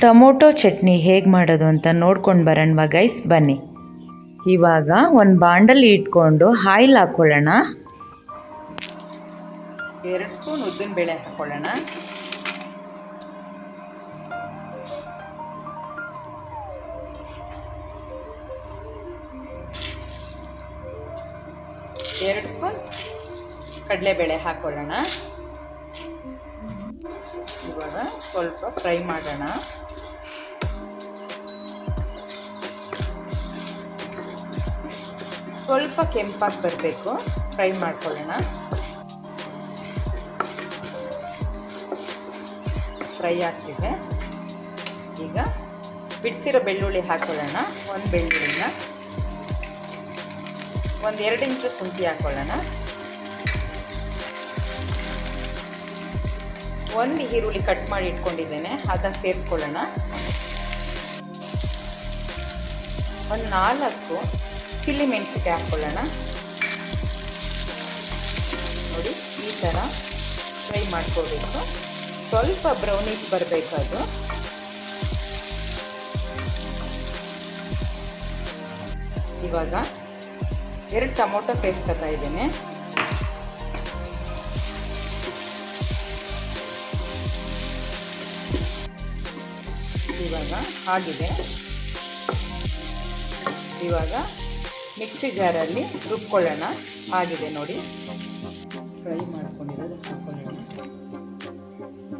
Tomato chutney ಹೇಗೆ ಮಾಡೋದು ಅಂತ ನೋಡ್ಕೊಂಡು ಬರೋಣವಾ ಗೈಸ್? ಬನ್ನಿ. ಇವಾಗ ಒಂದು ಬಾಂಡಲ್ಲಿ ಇಟ್ಕೊಂಡು ಆಯಿಲ್ ಹಾಕ್ಕೊಳ್ಳೋಣ ಎರಡು ಸ್ಪೂನ್ ಉದ್ದಿನ ಬೇಳೆ ಹಾಕ್ಕೊಳ್ಳೋಣ ಎರಡು ಸ್ಪೂನ್ ಕಡಲೆಬೇಳೆ ಹಾಕ್ಕೊಳ್ಳೋಣ ಇವಾಗ ಸ್ವಲ್ಪ ಫ್ರೈ ಮಾಡೋಣ. ಸ್ವಲ್ಪ ಕೆಂಪಾಗಿ ಬರಬೇಕು. ಫ್ರೈ ಮಾಡ್ಕೊಳ್ಳೋಣ. ಫ್ರೈ ಆಗ್ತಿದೆ. ಈಗ ಬಿಡಿಸಿರೋ ಬೆಳ್ಳುಳ್ಳಿ ಹಾಕ್ಕೊಳ್ಳೋಣ ಒಂದು ಬೆಳ್ಳುಳ್ಳಿನ. ಒಂದು ಎರಡು ಇಂಚು ಶುಂಠಿ ಹಾಕ್ಕೊಳ್ಳೋಣ ಒಂದು ಈರುಳ್ಳಿ ಕಟ್ ಮಾಡಿ ಇಟ್ಕೊಂಡಿದ್ದೇನೆ. ಅದನ್ನು ಸೇರಿಸ್ಕೊಳ್ಳೋಣ. ಒಂದು ನಾಲ್ಕು ಚಿಲ್ಲಿ ಮೆಣಸಿಗೆ ಹಾಕ್ಕೊಳ್ಳೋಣ. ನೋಡಿ, ಈ ಥರ ಫ್ರೈ ಮಾಡ್ಕೋಬೇಕು. ಸ್ವಲ್ಪ ಬ್ರೌನೀಸ್ ಬರಬೇಕು ಅದು. ಇವಾಗ ಎರಡು ಟೊಮೊಟೊ ಸೇರಿಸ್ಕೊತಾ ಇದ್ದೀನಿ. ಇವಾಗ ಆಗಿದೆ ಇವಾಗ ಮಿಕ್ಸಿ ಜಾರಲ್ಲಿ ರುಬ್ಕೊಳ್ಳೋಣ. ಆಗಿದೆ ನೋಡಿ. ಫ್ರೈ ಮಾಡ್ಕೊಂಡಿರೋದು ಹಾಕೊಂಡಿರೋಣ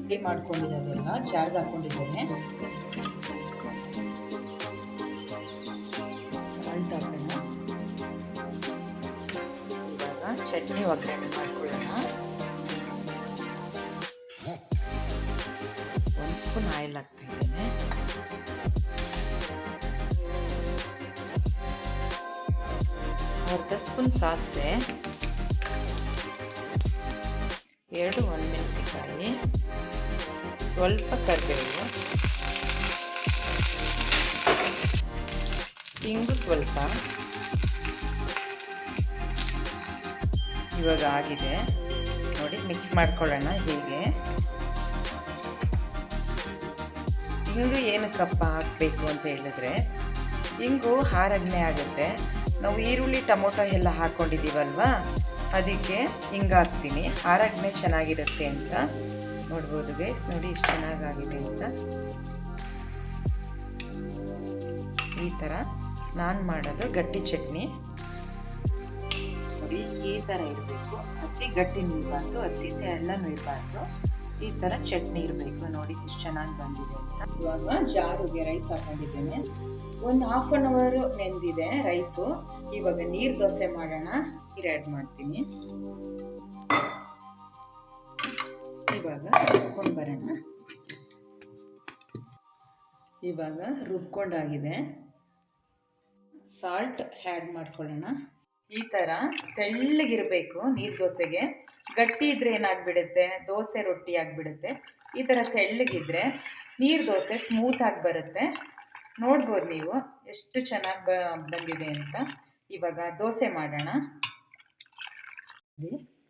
ಫ್ರೈ ಮಾಡ್ಕೊಂಡಿರೋದೆಲ್ಲ ಜಾರ್ಗೆ ಹಾಕ್ಕೊಂಡಿದ್ದೇನೆ ಸಾಲ್ಟ್ ಹಾಕೋಣ. ಇವಾಗ ಚಟ್ನಿ ಒಗ್ಗರಣೆ ಮಾಡ್ಕೊಳ್ಳೋಣ. ಒಂದು ಸ್ಪೂನ್ ಆಯಿಲ್ ಹಾಕ್ತಾ ಅರ್ಧ ಸ್ಪೂನ್ ಸಾಸಿವೆ. ಎರಡು ಒಣಮೆಣಸಿಕಾಯಿ ಸ್ವಲ್ಪ ಕರಿಬೇವು. ಇಂಗು ಸ್ವಲ್ಪ. ಇವಾಗ ಆಗಿದೆ. ನೋಡಿ ಮಿಕ್ಸ್ ಮಾಡ್ಕೊಳ್ಳೋಣ ಹೀಗೆ. ಇಂಗು ಏನಕ್ಕಪ್ಪ ಹಾಕಬೇಕು ಅಂತ ಹೇಳಿದ್ರೆ, ಇಂಗು ಹಾರಗ್ನೆ ಆಗುತ್ತೆ. ನಾವು ಈರುಳ್ಳಿ, ಟೊಮೊಟೊ ಎಲ್ಲ ಹಾಕ್ಕೊಂಡಿದ್ದೀವಲ್ವಾ ಅದಕ್ಕೆ ಹಿಂಗೆ ಹಾಕ್ತೀನಿ. ಆರಾಗ್ನೆ ಚೆನ್ನಾಗಿರುತ್ತೆ ಅಂತ. ನೋಡ್ಬೋದು ಗೈಸ್ ನೋಡಿ ಎಷ್ಟು ಚೆನ್ನಾಗಾಗಿದೆ ಅಂತ. ಈ ಥರ ನಾನು ಮಾಡೋದು ಗಟ್ಟಿ ಚಟ್ನಿ. ನೋಡಿ ಈ ಥರ ಇರಬೇಕು. ಅತಿ ಗಟ್ಟಿ ಇರಬಾರ್ದು ಅತಿ ತೆಳ್ಳನೂ ಇರಬಾರ್ದು ಈ ಥರ ಚಟ್ನಿ ಇರಬೇಕು. ನೋಡಿ ಎಷ್ಟು ಚೆನ್ನಾಗಿ ಬಂದಿದೆ ಅಂತ. ಇವಾಗ ಜಾರಿಗೆ ರೈಸ್ ಹಾಕೊಂಡಿದ್ದೇನೆ. ಒಂದು ಹಾಫ್ ಆನ್ ಅವರ್ ನೆಂದಿದೆ ರೈಸು ಇವಾಗ ನೀರು ದೋಸೆ ಮಾಡೋಣ. ನೀರು ಆ್ಯಡ್ ಮಾಡ್ತೀನಿ. ಇವಾಗ ರುಬ್ಕೊಂಡು ಬರೋಣ. ಇವಾಗ ರುಬ್ಕೊಂಡಾಗಿದೆ. ಸಾಲ್ಟ್ ಆ್ಯಡ್ ಮಾಡ್ಕೊಳ್ಳೋಣ. ಈ ಥರ ತೆಳ್ಳಗಿರಬೇಕು ನೀರು ದೋಸೆಗೆ. ಗಟ್ಟಿ ಇದ್ರೆ ಏನಾಗ್ಬಿಡುತ್ತೆ? ದೋಸೆ ರೊಟ್ಟಿ ಆಗಿಬಿಡುತ್ತೆ. ಈ ಥರ ತೆಳ್ಳಗಿದ್ರೆ ನೀರು ದೋಸೆ ಸ್ಮೂತಾಗಿ ಬರುತ್ತೆ. ನೋಡ್ಬೋದು ನೀವು ಎಷ್ಟು ಚೆನ್ನಾಗಿ ಬ, ಬಂದಿದೆ ಅಂತ. ಇವಾಗ ದೋಸೆ ಮಾಡೋಣ.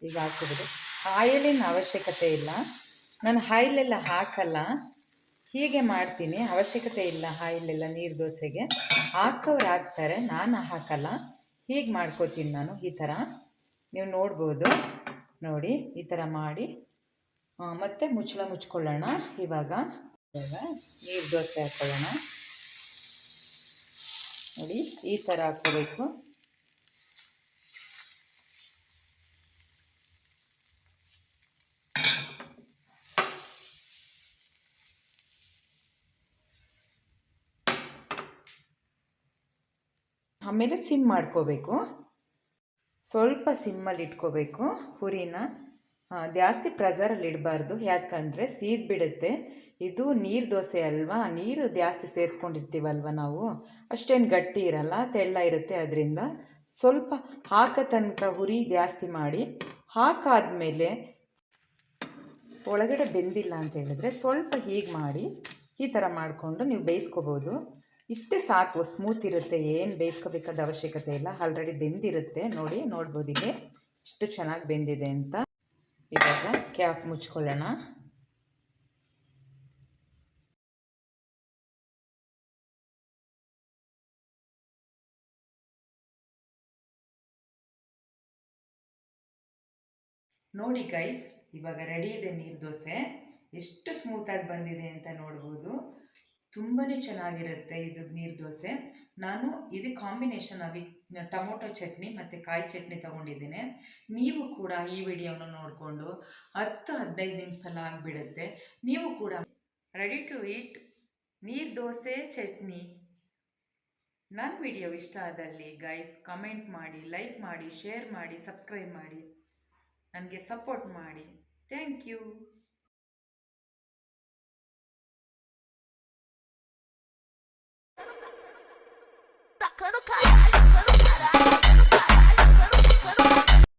ಈಗ ಹಾಕಿಬಿಡಿ ಆಯಿಲಿನ ಅವಶ್ಯಕತೆ ಇಲ್ಲ. ನಾನು ಆಯಿಲೆಲ್ಲ ಹಾಕಲ್ಲ. ಹೀಗೆ ಮಾಡ್ತೀನಿ. ಅವಶ್ಯಕತೆ ಇಲ್ಲ ಆಯಿಲೆಲ್ಲ ನೀರು ದೋಸೆಗೆ. ಹಾಕೋರು ಹಾಕ್ತಾರೆ, ನಾನು ಹಾಕಲ್ಲ. ಹೀಗೆ ಮಾಡ್ಕೋತೀನಿ ನಾನು ಈ ಥರ. ನೀವು ನೋಡ್ಬೋದು. ನೋಡಿ, ಈ ಥರ ಮಾಡಿ. ಮತ್ತೆ ಮುಚ್ಚಳ ಮುಚ್ಕೊಳ್ಳೋಣ. ಇವಾಗ ನೀರು ದೋಸೆ ಹಾಕ್ಕೊಳ್ಳೋಣ ನೋಡಿ, ಈ ಥರ ಹಾಕ್ಕೋಬೇಕು. ಆಮೇಲೆ ಸಿಮ್ ಮಾಡ್ಕೋಬೇಕು. ಸ್ವಲ್ಪ ಸಿಮ್ಮಲ್ಲಿ ಇಟ್ಕೋಬೇಕು. ಹುರಿನ ಜಾಸ್ತಿ ಪ್ರೆಸರಲ್ಲಿ ಇಡಬಾರ್ದು. ಯಾಕಂದರೆ ಸೀದ್ ಬಿಡುತ್ತೆ. ಇದು ನೀರು ದೋಸೆ ಅಲ್ವಾ? ನೀರು ಜಾಸ್ತಿ ಸೇರಿಸ್ಕೊಂಡಿರ್ತೀವಲ್ವ ನಾವು? ಅಷ್ಟೇನು ಗಟ್ಟಿ ಇರಲ್ಲ, ತೆಳ್ಳ ಇರುತ್ತೆ ಅದರಿಂದ. ಸ್ವಲ್ಪ ಹಾಕೋ ತನಕ ಹುರಿ ಜಾಸ್ತಿ ಮಾಡಿ, ಹಾಕಾದಮೇಲೆ ಒಳಗಡೆ ಬೆಂದಿಲ್ಲ ಅಂತ ಹೇಳಿದ್ರೆ ಸ್ವಲ್ಪ ಹೀಗೆ ಮಾಡಿ ಈ ಥರ ಮಾಡಿಕೊಂಡು ನೀವು ಬೇಯಿಸ್ಕೋಬೋದು. ಇಷ್ಟೇ ಸಾಕು ಸ್ಮೂತ್ ಇರುತ್ತೆ, ಏನು ಬೇಯಿಸ್ಕೋಬೇಕಾದ ಅವಶ್ಯಕತೆ ಇಲ್ಲ. ಆಲ್ರೆಡಿ ಬೆಂದಿರುತ್ತೆ, ನೋಡಿ ನೋಡ್ಬೋದು ಇಲ್ಲಿ. ಇಷ್ಟು ಚೆನ್ನಾಗಿ ಬೆಂದಿದೆ ಅಂತ. ಇವಾಗ ಕ್ಯಾಪ್ ಮುಚ್ಕೊಳ್ಳೋಣ. ನೋಡಿ ಗೈಸ್ ಇವಾಗ ರೆಡಿ ಇದೆ ನೀರು ದೋಸೆ. ಎಷ್ಟು ಸ್ಮೂತಾಗಿ ಬಂದಿದೆ ಅಂತ ನೋಡ್ಬೋದು. ತುಂಬಾ ಚೆನ್ನಾಗಿರುತ್ತೆ ಇದು ನೀರು ದೋಸೆ. ನಾನು ಇದು ಕಾಂಬಿನೇಷನ್ ಆಗಿ ಟೊಮೊಟೊ ಚಟ್ನಿ ಮತ್ತು ಕಾಯಿ ಚಟ್ನಿ ತೊಗೊಂಡಿದ್ದೀನಿ. ನೀವು ಕೂಡ ಈ ವಿಡಿಯೋನ ನೋಡಿಕೊಂಡು ಹತ್ತು ಹದಿನೈದು ನಿಮಿಷದಲ್ಲಿ ಆಗಿಬಿಡುತ್ತೆ. ನೀವು ಕೂಡ ರೆಡಿ ಟು ಈಟ್ ನೀರು ದೋಸೆ, ಚಟ್ನಿ. ನನ್ನ ವಿಡಿಯೋ ಇಷ್ಟ ಆದಲ್ಲಿ ಗೈಸ್ ಕಮೆಂಟ್ ಮಾಡಿ ಲೈಕ್ ಮಾಡಿ ಶೇರ್ ಮಾಡಿ ಸಬ್ಸ್ಕ್ರೈಬ್ ಮಾಡಿ. ನನಗೆ ಸಪೋರ್ಟ್ ಮಾಡಿ. Thank you 黒か